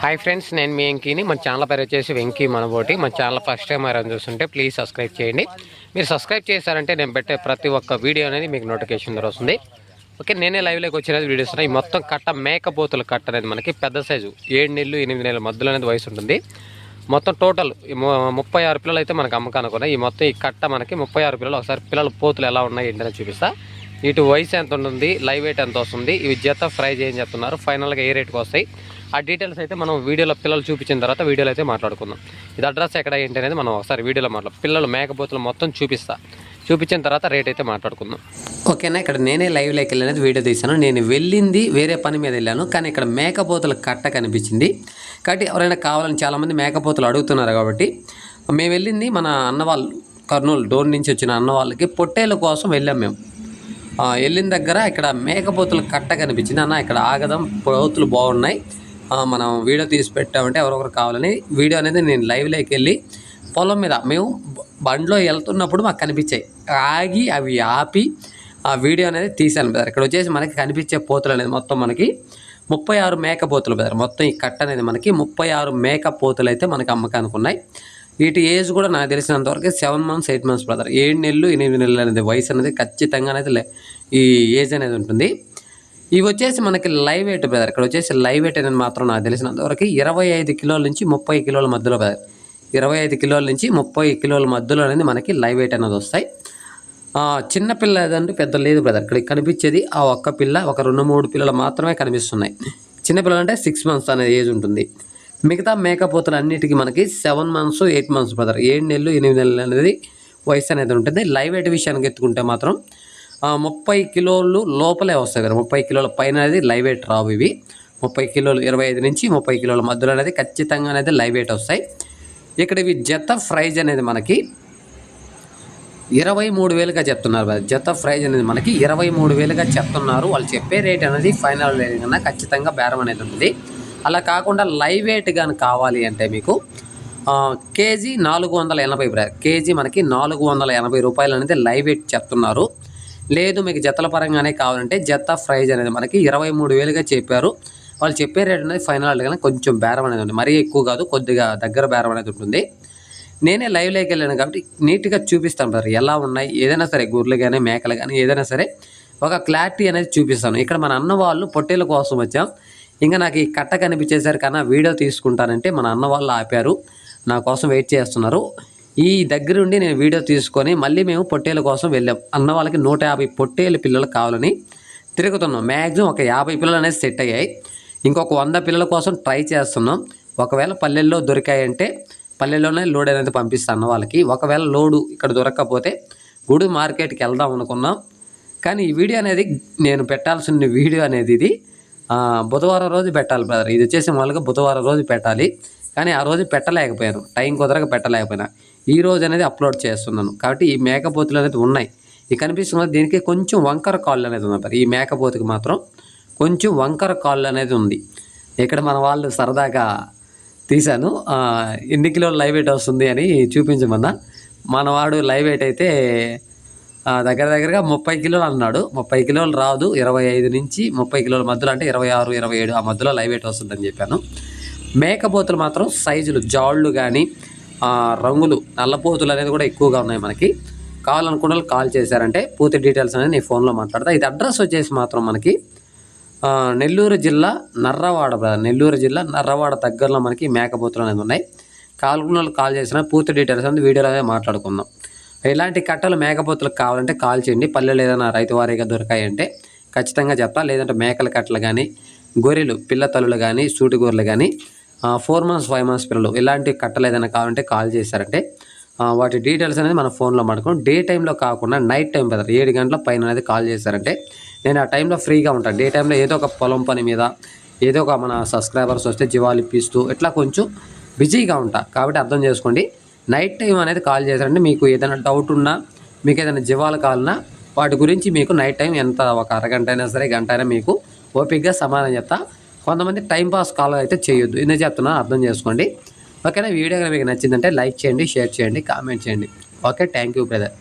Hi friends నేను మీ వెంకీని. మన channel పేరు వచ్చేసి వెంకీ మనబోటి. మన ఛానల్ ఫస్ట్ టైం ఎవరైనా చూస్తుంటే ప్లీజ్ సబ్స్క్రైబ్ చేయండి. మీరు సబ్స్క్రైబ్ చేశారంటే నేను పెట్టే ప్రతి ఒక్క వీడియో అనేది మీకు నోటిఫికేషన్ దొరుకుతుంది వస్తుంది. ఓకే నేనే లైవ్లోకి వచ్చినది వీడియోస్ ఉన్నాయి. ఈ మొత్తం కట్ట మేకపోతుల కట్ట అనేది మనకి పెద్ద సైజు ఏడు నెలలు ఎనిమిది నెలల మధ్యలో అనేది వయసు ఉంటుంది. మొత్తం టోటల్ ముప్పై ఆరు పిల్లలు అయితే మనకు అమ్మకానికి ఉన్నాయి. ఈ మొత్తం ఈ కట్ట మనకి ముప్పై ఆరు పిల్లలు ఒకసారి పిల్లల పోతులు ఎలా ఉన్నాయి ఏంటనే చూపిస్తా. ఇటు వయసు ఎంత ఉంటుంది లైవ్ వెయిట్ ఎంత వస్తుంది ఇవి జత ఫ్రై ఏం చెప్తున్నారు ఫైనల్గా ఏ రేట్కి వస్తాయి? ఆ డీటెయిల్స్ అయితే మనం వీడియోలో పిల్లలు చూపించిన తర్వాత వీడియోలో అయితే మాట్లాడుకుందాం. ఇది అడ్రస్ ఎక్కడ ఏంటి అనేది మనం ఒకసారి వీడియోలో మాట్లాడు పిల్లలు మేకపోతులు మొత్తం చూపిస్తా. చూపించిన తర్వాత రేట్ అయితే మాట్లాడుకుందాం. ఓకేనా? ఇక్కడ నేనే లైవ్లోకి వెళ్ళినది వీడియో తీశాను. నేను వెళ్ళింది వేరే పని మీద వెళ్ళాను. కానీ ఇక్కడ మేకపోతుల కట్ట కనిపించింది. కాబట్టి ఎవరైనా కావాలని చాలామంది మేకపోతులు అడుగుతున్నారు కాబట్టి మేము వెళ్ళింది మన అన్నవాళ్ళు కర్నూలు డోర్ నుంచి వచ్చిన అన్నవాళ్ళకి పొట్టేల కోసం వెళ్ళాం మేము. వెళ్ళిన దగ్గర ఇక్కడ మేకపోతుల కట్ట కనిపించింది. అన్న ఇక్కడ ఆగదం పోతులు బాగున్నాయి. మనం వీడియో తీసి పెట్టామంటే ఎవరొకరు కావాలని వీడియో అనేది నేను లైవ్లోకి వెళ్ళి పొలం మీద మేము బండ్లో వెళ్తున్నప్పుడు మాకు కనిపించాయి. ఆగి అవి ఆపి ఆ వీడియో అనేది తీశాను బ్రదర్. ఇక్కడ వచ్చేసి మనకి కనిపించే పోతులు అనేది మొత్తం మనకి ముప్పై ఆరు మేక పోతులు బ్రదర్. మొత్తం ఈ కట్ట అనేది మనకి ముప్పై ఆరు మేక పోతులు అయితే మనకి అమ్మకానికి ఉన్నాయి. వీటి ఏజ్ కూడా నాకు తెలిసినంత వరకు seven months eight months brother. ఏడు నెలలు ఎనిమిది నెలలు అనేది వయసు అనేది ఖచ్చితంగా అనేది లే- ఈ ఏజ్ అనేది ఉంటుంది. ఇవి వచ్చేసి మనకి లైవ్ వెయిట్ బ్రదర్. ఇక్కడ వచ్చేసి లైవ్ వెయిట్ అనేది మాత్రం నాకు తెలిసినంత వరకు ఇరవై ఐదు కిలోల నుంచి ముప్పై కిలోల మధ్యలో బ్రదర్. ఇరవై ఐదు కిలోల నుంచి ముప్పై కిలోల మధ్యలో అనేది మనకి లైవ్ వెయిట్ అనేది వస్తాయి. ఆ, చిన్న పిల్ల ఏదంటే పెద్ద లేదు బ్రదర్. ఇక్కడ కనిపించేది ఆ ఒక్క పిల్ల ఒక రెండు మూడు పిల్లలు మాత్రమే కనిపిస్తున్నాయి. చిన్నపిల్లలు అంటే సిక్స్ మంత్స్ అనే ఏజ్ ఉంటుంది. మిగతా మేకపోతులు అన్నిటికీ మనకి seven months eight months brother. ఏడు నెలలు ఎనిమిది నెలలు అనేది వయసు అనేది ఉంటుంది. లైవ్ వెయిట్ విషయానికి ఎత్తుకుంటే మాత్రం ముప్పై కిలోలు లోపలే వస్తాయి కదా. ముప్పై కిలోల పైన అనేది లైవ్ వెయిట్ రావు ఇవి. ముప్పై కిలోలు ఇరవై ఐదు నుంచి ముప్పై కిలోల మధ్యలో అనేది ఖచ్చితంగా అనేది లైవ్ వెయిట్ వస్తాయి. ఇక్కడ ఇవి జత ఫ్రైజ్ అనేది మనకి ఇరవై మూడు వేలుగా చెప్తున్నారు జత ప్రైజ్ అనేది మనకి ఇరవై మూడు వేలుగా చెప్తున్నారు. వాళ్ళు చెప్పే రేట్ అనేది ఫైనల్ రేట్ కన్నా ఖచ్చితంగా బేరం అనేది ఉంటుంది. అలా కాకుండా లైవ్ వెయిట్ కానీ కావాలి అంటే మీకు కేజీ నాలుగు వందల ఎనభై కేజీ మనకి నాలుగు వందల ఎనభై రూపాయలు అనేది లైవ్ వెయిట్ చెప్తున్నారు. లేదు మీకు జతల పరంగానే కావాలంటే జత ప్రైజ్ అనేది మనకి ఇరవై మూడు వేలుగా చెప్పారు. వాళ్ళు చెప్పే రేట్ అనేది ఫైనల్ కానీ కొంచెం బేరం అనేది ఉంది. మరీ ఎక్కువ కాదు కొద్దిగా దగ్గర బేరం అనేది ఉంటుంది. నేనే లైవ్లోకి వెళ్ళాను కాబట్టి నీట్గా చూపిస్తాను బ్రదర్ ఎలా ఉన్నాయి ఏదైనా సరే గొర్రెలు కానీ మేకలు కానీ ఏదైనా సరే ఒక క్లారిటీ అనేది చూపిస్తాను. ఇక్కడ మన అన్న వాళ్ళు పొట్టేల కోసం వచ్చాం. ఇంకా నాకు ఈ కట్ట కనిపించేసరికన్నా వీడియో తీసుకుంటానంటే మన అన్న వాళ్ళు ఆపారు. నా కోసం వెయిట్ చేస్తున్నారు. ఈ దగ్గరుండి నేను వీడియో తీసుకొని మళ్ళీ మేము పొట్టేల కోసం వెళ్ళాం. అన్న వాళ్ళకి నూట యాభై పొట్టేలు పిల్లలు కావాలని తిరుగుతున్నాం. మ్యాక్సిమం ఒక యాభై పిల్లలు అనేది సెట్ అయ్యాయి. ఇంకొక వంద పిల్లల కోసం ట్రై చేస్తున్నాం. ఒకవేళ పల్లెల్లో దొరికాయంటే పల్లెల్లోనే లోడ్ అనేది పంపిస్తాను వాళ్ళకి. ఒకవేళ లోడు ఇక్కడ దొరకకపోతే గుడి మార్కెట్కి వెళ్దాం అనుకున్నాం. కానీ ఈ వీడియో అనేది నేను పెట్టాల్సిన వీడియో అనేది ఇది. బుధవారం రోజు పెట్టాలి బ్రదర్. ఇది వచ్చేసి మామూలుగా బుధవారం రోజు పెట్టాలి. కానీ ఆ రోజు పెట్టలేకపోయాను. టైం కుదరక పెట్టలేకపోయినా. ఈ రోజు అనేది అప్లోడ్ చేస్తున్నాను. కాబట్టి ఈ మేకపోతులు అనేది ఉన్నాయి. ఈ కనిపిస్తున్న దీనికి కొంచెం వంకర కాళ్ళు అనేది ఉంది ఈ మేకపోతుకి మాత్రం కొంచెం వంకర కాళ్ళు అనేది ఉంది. ఇక్కడ మన వాళ్ళు సరదాగా తీశాను. ఎన్ని కిలోలు లైవ్ వెయిట్ వస్తుంది అని చూపించమన్నా. మనవాడు లైవ్ వెయిట్ అయితే దగ్గర దగ్గరగా ముప్పై కిలోలు అన్నాడు. ముప్పై కిలోలు రాదు. ఇరవై ఐదు నుంచి ముప్పై కిలోల మధ్యలో అంటే ఇరవై ఆరు ఇరవై ఏడు ఆ మధ్యలో లైవ్ వెయిట్ వస్తుందని చెప్పాను. మేకపోతులు మాత్రం సైజులు జాళ్ళు కానీ రంగులు నల్లపోతులు అనేది కూడా ఎక్కువగా ఉన్నాయి మనకి. కావాలనుకున్న వాళ్ళు కాల్ చేశారంటే పూర్తి డీటెయిల్స్ అనేది నీ ఫోన్లో మాట్లాడతా. ఇది అడ్రస్ వచ్చేసి మాత్రం మనకి నెల్లూరు జిల్లా నర్రవాడ బ్రదర్. నెల్లూరు జిల్లా నర్రవాడ దగ్గరలో మనకి మేకపోతులు అనేది ఉన్నాయి. కావాలనుకున్న కాల్ చేసిన పూర్తి డీటెయిల్స్ అనేది వీడియోలో మాట్లాడుకుందాం. ఇలాంటి కట్టలు మేకపోతులకు కావాలంటే కాల్ చేయండి. పల్లెలు ఏదైనా రైతు వారీగా దొరికాయంటే ఖచ్చితంగా చెప్తా లేదంటే మేకల కట్టలు కానీ గొర్రెలు పిల్ల తల్లులు కానీ సూటి గొర్రెలు కానీ ఫోర్ మంత్స్ ఫైవ్ మంత్స్ పిల్లలు ఇలాంటి కట్టలు ఏదైనా కావాలంటే కాల్ చేశారంటే వాటి డీటెయిల్స్ అనేది మన ఫోన్లో మాట్లాడుకోండి డే టైంలో కాకుండా నైట్ టైం కదా ఏడు గంటల పైన అనేది కాల్ చేశారంటే నేను ఆ టైంలో ఫ్రీగా ఉంటాను డే టైంలో ఏదో ఒక పొలం పని మీద ఏదో ఒక మన సబ్స్క్రైబర్స్ వస్తే జీవాలు ఇప్పిస్తూ ఇట్లా కొంచెం బిజీగా ఉంటా. కాబట్టి అర్థం చేసుకోండి. నైట్ టైం అనేది కాల్ చేశారంటే మీకు ఏదైనా డౌట్ ఉన్నా మీకు ఏదైనా జీవాలు కావాలన్నా వాటి గురించి మీకు నైట్ టైం ఎంత ఒక అరగంట అయినా సరే గంట అయినా మీకు ఓపిక్గా సమాధానం చెప్తా. కొంతమంది టైం పాస్ కాల్ అయితే చేయొద్దు. ఎందుకు చెప్తున్నా అర్థం చేసుకోండి. ఓకేనా? వీడియో కనుక మీకు నచ్చిందంటే లైక్ చేయండి షేర్ చేయండి కామెంట్ చేయండి. Okay thank you brother.